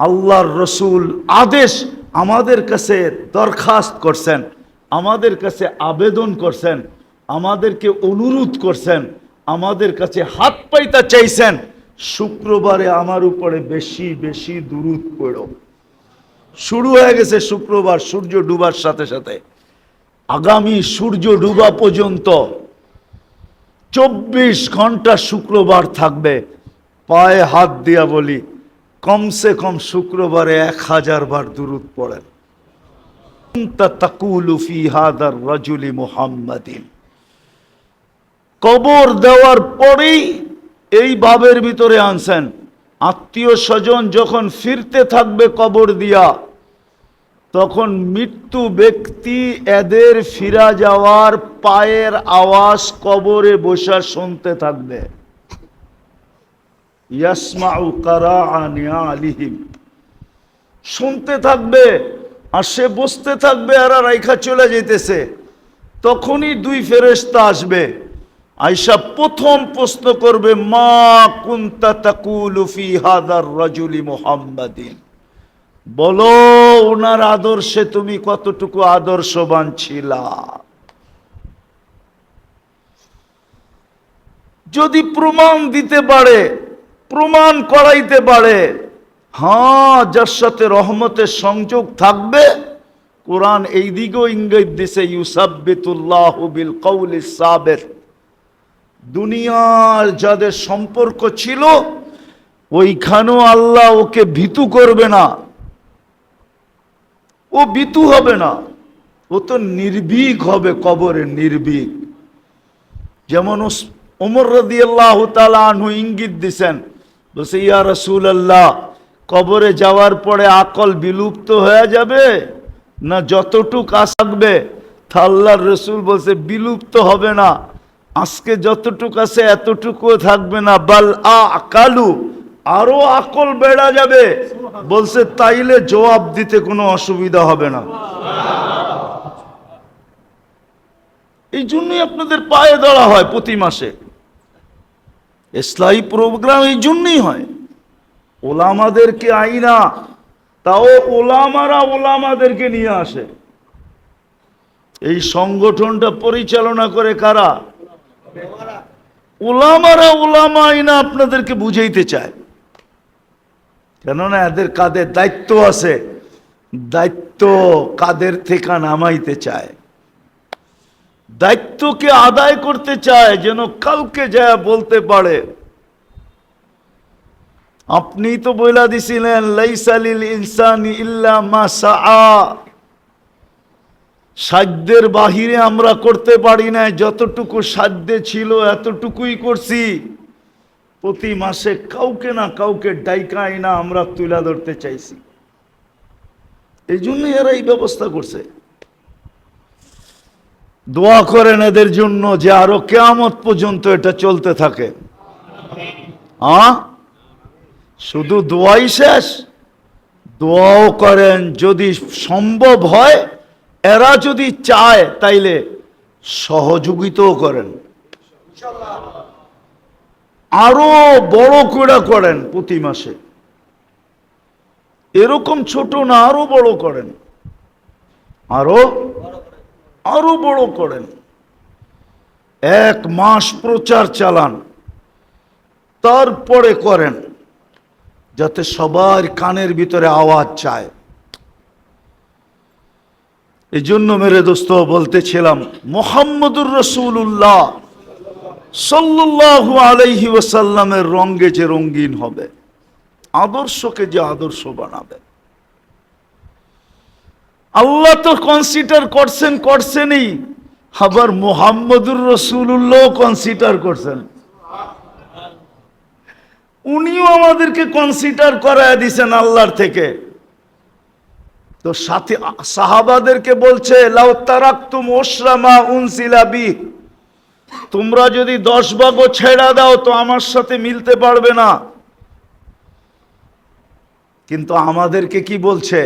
আল্লাহর রসুল আদেশ আমাদের কাছে দরখাস্ত করছেন, আমাদের কাছে আবেদন করছেন, আমাদেরকে অনুরোধ করছেন, আমাদের কাছে হাত পাইতা চাইছেন, শুক্রবারে আমার উপরে বেশি বেশি দুরুদ পড়ো। শুরু হয়ে গেছে শুক্রবার, সূর্য ডুবার সাথে সাথে। আগামী সূর্য ডুবা পর্যন্ত চব্বিশ ঘণ্টা শুক্রবার থাকবে। পায়ে হাত দিয়া বলি কমসে কম শুক্রবারে এক হাজার বার দুরুদ পড়েন। রাজুলি মুহাম্মাদিন। কবর দেওয়ার পরেই এই বাবের ভিতরে আনছেন। আত্মীয় স্বজন যখন ফিরতে থাকবে কবর দিয়া, তখন মৃত্যু ব্যক্তি এদের ফিরা যাওয়ার পায়ের আওয়াজ কবরে বসা শুনতে থাকবে। শুনতে থাকবে আর সে বসতে থাকবে আর রাইখা চলে যেতেছে তখনই দুই ফেরেশতা আসবে। আয়সা প্রথম প্রশ্ন করবে, মা কুন্তা তাকুলু ফি হাদার রাজুলি মুহাম্মাদিন? বলো ওনার আদর্শে তুমি কতটুকু আদর্শবান ছিলা? যদি প্রমাণ দিতে পারে প্রমাণ করাইতে পারে। হ্যাঁ যার সাথে রহমতের সংযোগ থাকবে, কোরআন এই দিকেও ইঙ্গিত দিছে, ইউসাব্বিতুল্লাহ বিল কৌলি সাবের দুনিয়ার যাদের সম্পর্ক ছিল, ওইখানেও আল্লাহ ওকে ভীতু করবে না। ও ভীতু হবে না। ও তো নির্ভীক হবে, কবরে নির্ভীক। যেমন ওমর রদি আল্লাহ আনহু ইঙ্গিত দিছেন বলছে, ইয়া রসুল আল্লাহ কবরে যাওয়ার পরে আকল বিলুপ্ত হয়ে যাবে না যতটুক আসবে? তা আল্লাহর রসুল বলছে, বিলুপ্ত হবে না। আজকে যতটুক আছে এতটুকু থাকবে না। বাল আ কালু আরও আকল বেড়া যাবে। বলছে, তাইলে জবাব দিতে কোনো অসুবিধা হবে না। এই জন্যই আপনাদের পায়ে ধরা হয় প্রতি মাসে। ইসলাহী প্রোগ্রাম এই জন্যই হয়। ওলামাদেরকে আইনা, তাও ওলামারা ওলামাদেরকে নিয়ে আসে। এই সংগঠনটা পরিচালনা করে কারা? ওলামারা ওলামা আইনা আপনাদেরকে বুঝাইতে চায়। কেননা এদের কাদের দায়িত্ব আছে, দায়িত্ব কাদের থেকে নামাইতে চায়? দায়িত্বকে আদায় করতে চায়, যেন কাউকে যা বলতে পারে। আপনি তো বইলা দিছিলেন লাইসালিল ইনসানি ইল্লা মা সাধ্যের বাহিরে আমরা করতে পারি না যতটুকু সাধ্যে ছিল এতটুকুই করছি। প্রতি মাসে কাউকে না কাউকে ডাইকাই না আমরা তুলে ধরতে চাইছি। এই জন্যই এরা এই ব্যবস্থা করছে। দোয়া করেন এদের জন্য যে আরও কেয়ামত পর্যন্ত এটা চলতে থাকে। শুধু দোয়াই শেষ? দোয়াও করেন যদি সম্ভব হয়, এরা যদি চায় তাইলে সহযোগিতাও করেন। আরও বড় করে করেন প্রতি মাসে। এরকম ছোট না, আরও বড় করেন। আরও আরও বড় করেন। এক মাস প্রচার চালান, তারপরে করেন, যাতে সবার কানের ভিতরে আওয়াজ চায়। এই জন্য মেরে দোস্ত, বলতেছিলাম, মোহাম্মদুর রসুল্লাহ সাল্লাল্লাহু আলাইহি ওয়াসাল্লামের রঙ্গে যে রঙ্গিন হবে, আদর্শকে যে আদর্শ বানাবে। আল্লাহ তো কনসিডার করছেন, করছেনই। আবার মোহাম্মদুর রসুল্লাহ কনসিডার করছেন। উনিও আমাদেরকে কনসিডার করায় দিছেন আল্লাহর থেকে। তো সাথে সাহাবাদেরকে বলছে, লাউ তারাকতুম ওসরামা উনসিলাবি তোমরা যদি দশ ভাগও ছেড়া দাও, তো আমার সাথে মিলতে পারবে না। কিন্তু আমাদেরকে কি বলছে?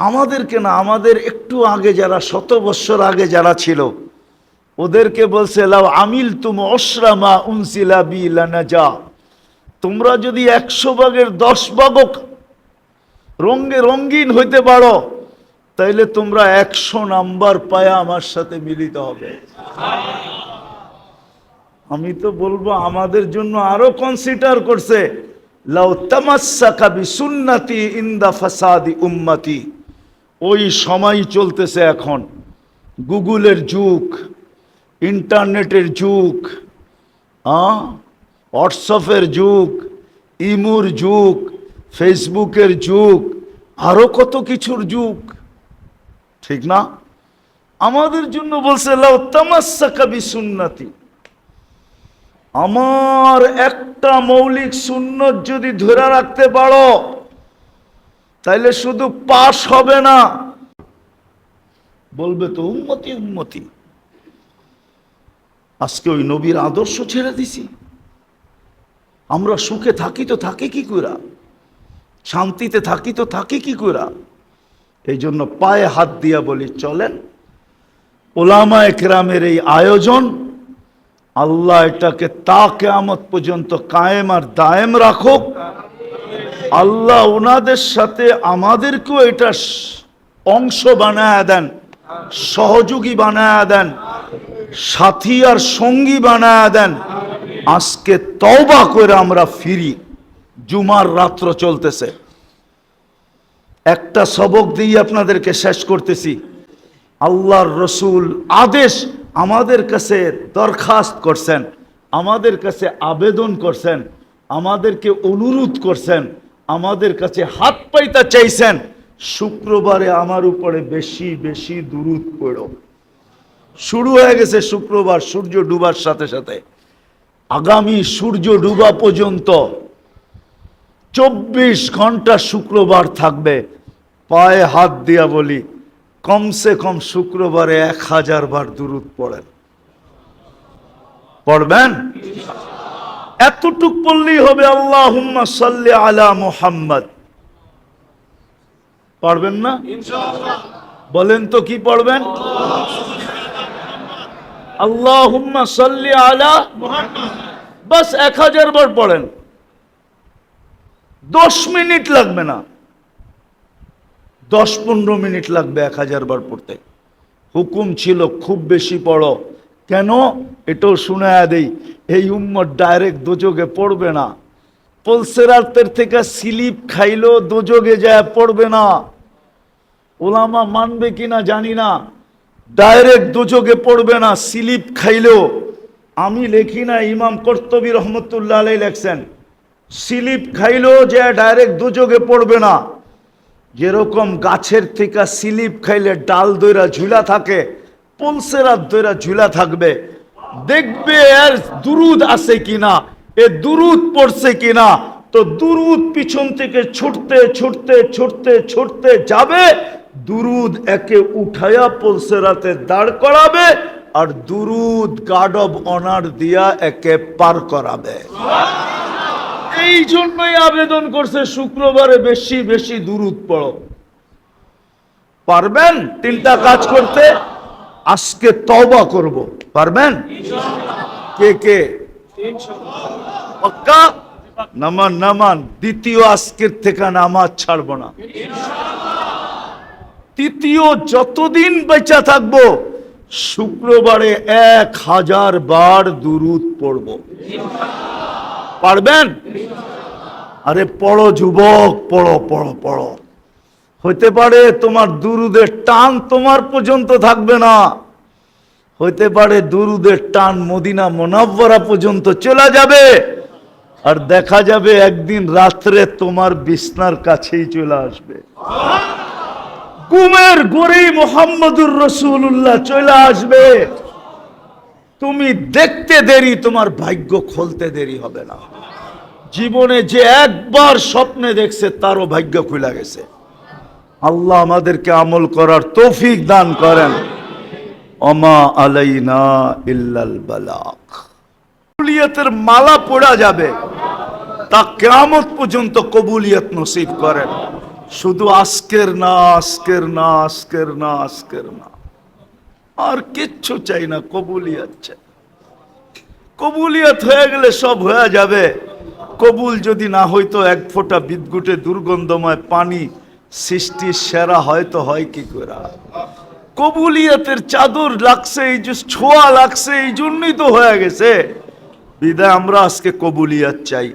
আমাদেরকে না, আমাদের একটু আগে যারা, শত বৎসর আগে যারা ছিল, ওদেরকে বলছে, লাউ আমিল তুম অশ্রামা উনসিলা বি লানাজা। তোমরা যদি একশো ভাগের দশ ভাগও রঙ্গে রঙ্গিন হইতে পারো, তাইলে তোমরা একশো নাম্বার পায়া আমার সাথে মিলিত হবে। আমি তো বলব, আমাদের জন্য আরও কনসিডার করছে, লাউ তামাসসাকা বিসুন্নতি ইনদা ফাসাদি উম্মতি। ওই সময় চলতেছে এখন। গুগলের যুগ, ইন্টারনেটের যুগ হ্যাঁ হোয়াটসঅ্যাপের যুগ, ইমুর যুগ, ফেসবুকের যুগ আরও কত কিছুর যুগ। ঠিক না? আমাদের জন্য বলছে, লাউ তামাসসাকা বিসুন্নতি। আমার একটা মৌলিক সুন্নত যদি ধরে রাখতে পারো তাইলে শুধু পাশ হবে না। বলবে তো উন্মতি উন্মতি আজকে ওই নবীর আদর্শ ছেড়ে দিছি। আমরা সুখে থাকি তো থাকি কি করা শান্তিতে থাকি তো থাকি কি করা এই জন্য পায়ে হাত দিয়া বলি, চলেন। ওলামা একরামের এই আয়োজন, আল্লাহ এটাকে তা কেয়ামত পর্যন্ত কায়েম আর দায়েম রাখুক। আল্লাহ ওনাদের সাথে আমাদেরকেও এটা অংশ বানায় দেন, সহযোগী বানায় দেন, সাথী আর সঙ্গী বানায় দেন। আজকে তওবা করে আমরা ফিরি। জুমার রাত্র চলতেছে। একটা সবক দিয়ে আপনাদেরকে শেষ করতেছি। আল্লাহর রসুল আদেশ আমাদের কাছে দরখাস্ত করছেন, আমাদের কাছে আবেদন করছেন, আমাদেরকে অনুরোধ করছেন। আমাদের কাছে হাত পাইতা চাইছেন, শুক্রবারে আমার উপরে বেশি বেশি দুরুদ পড়ো। শুরু হয়ে গেছে শুক্রবার, সূর্য ডুবার সাথে সাথে। আগামী সূর্য ডুবা পর্যন্ত চব্বিশ ঘণ্টা শুক্রবার থাকবে। পায়ে হাত দিয়া বলি, কমসে কম শুক্রবারে এক হাজার বার দুরুদ পড়েন। পড়বেন? এতটুক পড়লেই হবে আল্লাহ সাল্লি আলা মুহাম্মদ। পড়বেন না? বলেন তো কি পড়বেন? আল্লাহ সাল্লি আলা বাস এক হাজার বার পড়েন। দশ মিনিট লাগবে না। দশ পনেরো মিনিট লাগবে এক হাজার বার পড়তে। হুকুম ছিল খুব বেশি পড়ো। কেন? এটাও শুনে দেই, এই উম্মত ডাইরেক্ট দোযোগে পড়বে না। পলসেরাতের থেকে স্লিপ খাইলো দোযোগে যায় পড়বে না। ওলামা মানবে কিনা জানি না। ডাইরেক্ট দোযোগে পড়বে না, স্লিপ খাইলেও। আমি লেখি না, ইমাম কর্তবী রহমতুল্লাহ আলাই লেখছেন, স্লিপ খাইলেও যে ডাইরেক্ট দুযোগে পড়বে না। যেরকম গাছের থেকে স্লিপ খাইলে ডাল দইরা ঝুলা থাকে পলসেরাত দইরা ঝুলা থাকবে। দেখবে এর দুরুদ আছে কিনা, এ দুরুদ পড়ছে কিনা। তো দুরুদ পিছন থেকে ছুটতে ছুটতে ছুটতে ছুটতে যাবে, দুরুদ একে উঠায়া পলসেরাতে দাঁড় করাবে, আর দুরুদ গার্ড অব অনার দিয়া একে পার করাবে। এই জন্যই আবেদন করছে, শুক্রবারে বেশি বেশি দুরুদ পড়ো। পারবেন? তিনটা কাজ করতে? আজকে তবা করব। পারবেন? কে কে? পাক্কা নামান নামান। দ্বিতীয় আজকের থেকে নামাজ ছাড়বো না। তৃতীয় যতদিন বেঁচা থাকব শুক্রবারে এক হাজার বার দুরুদ পড়ব। পারবেন? আরে পড়ো যুবক পড়ো পড়ো পড়ো। হইতে পারে তোমার দুরুদের টান তোমার পর্যন্ত থাকবে না। হইতে পারে দুরুদের টান মদিনা মোনাব্বরা পর্যন্ত চলে যাবে। আর দেখা যাবে একদিন রাত্রে তোমার বিছনার কাছেই চলে আসবে। কুমের গড়েই মোহাম্মদুর রসুল্লাহ চলে আসবে। তুমি দেখতে দেরি, তোমার ভাগ্য খুলতে দেরি হবে না। জীবনে যে একবার স্বপ্নে দেখছে, তারও ভাগ্য খুলে গেছে। আল্লাহ আমাদেরকে আমল করার তৌফিক দান করেন। অমা আলাইনা ইল্লাল বালাক। কবুলিয়তের মালা পড়া যাবে, তা কেয়ামত পর্যন্ত কবুলিয়ত নসিব করেন। শুধু আজকের না আজকের না আজকের না আজকের না। আর কিচ্ছু চাই না, কবুলিয়ত চাই। কবুলিয়ত হয়ে গেলে সব হয়ে যাবে। কবুল যদি না হইতো, এক ফোঁটা বিদ্যুটে দুর্গন্ধময় পানি সৃষ্টির সেরা হয়তো হয় কি করে? কবুলিয়াতের চাদর লাগছে, এই যে ছোঁয়া লাগছে, এই জন্যই তো হয়ে গেছে। বিদায়, আমরা আজকে কবুলিয়াত চাই।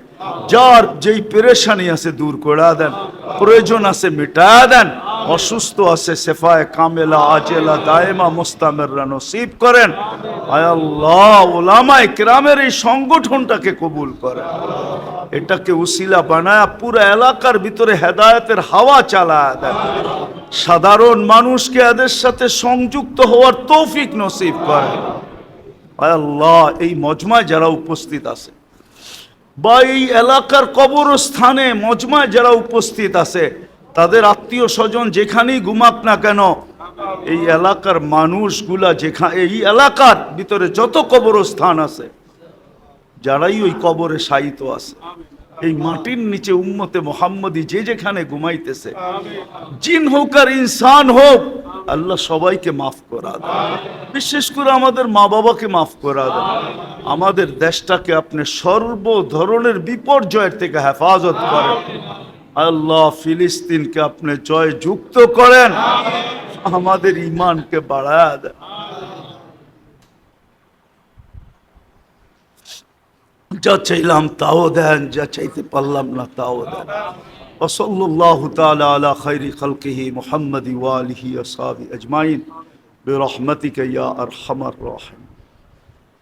যার যেই পেরেশানি আছে দূর করা দেন, প্রয়োজন আছে মেটা দেন। অসুস্থ আছে সেফায় কামেলা, আজেলা, দায়েমা, মোস্তামেররা নসিব করেন। আল্লাহ ওলামায় কেরামের এই সংগঠনটাকে কবুল করেন। এটাকে উসিলা বানায় পুরো এলাকার ভিতরে হেদায়েতের হাওয়া চালায় দেন। সাধারণ মানুষকে এদের সাথে সংযুক্ত হওয়ার তৌফিক নসিব করেন। আল্লাহ, এই মজমায় যারা উপস্থিত আছে বা এই এলাকার কবরস্থানে মজমায় যারা উপস্থিত আছে তাদের আত্মীয় স্বজন যেখানেই ঘুমাক না কেন, এই এলাকার মানুষগুলা যেখানে এই এলাকার ভিতরে যত কবরস্থান আছে, যারাই ওই কবরে শায়িত আছে, এই মাটির নিচে উম্মতে মোহাম্মদী যে যেখানে ঘুমাইতেছে, জিন হোক আর ইনসান হোক, আল্লাহ সবাইকে মাফ করা দেন। বিশেষ করে আমাদের মা বাবাকে মাফ করা দেন। আমাদের দেশটাকে আপনি সর্ব ধরনের বিপর্যয়ের থেকে হেফাজত করেন। আল্লাহ ফিলিস্তিনকে আপনি জয় যুক্ত করেন আমাদের ইমানকে বাড়ায় দেন যা চাইলাম তাও দেন যা চাইতে পারলাম না তাও দেন وصلى الله تعالى على خير خلقه محمد وآله وصحبه أجمعين برحمتك يا أرحم الراحمين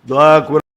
دعاك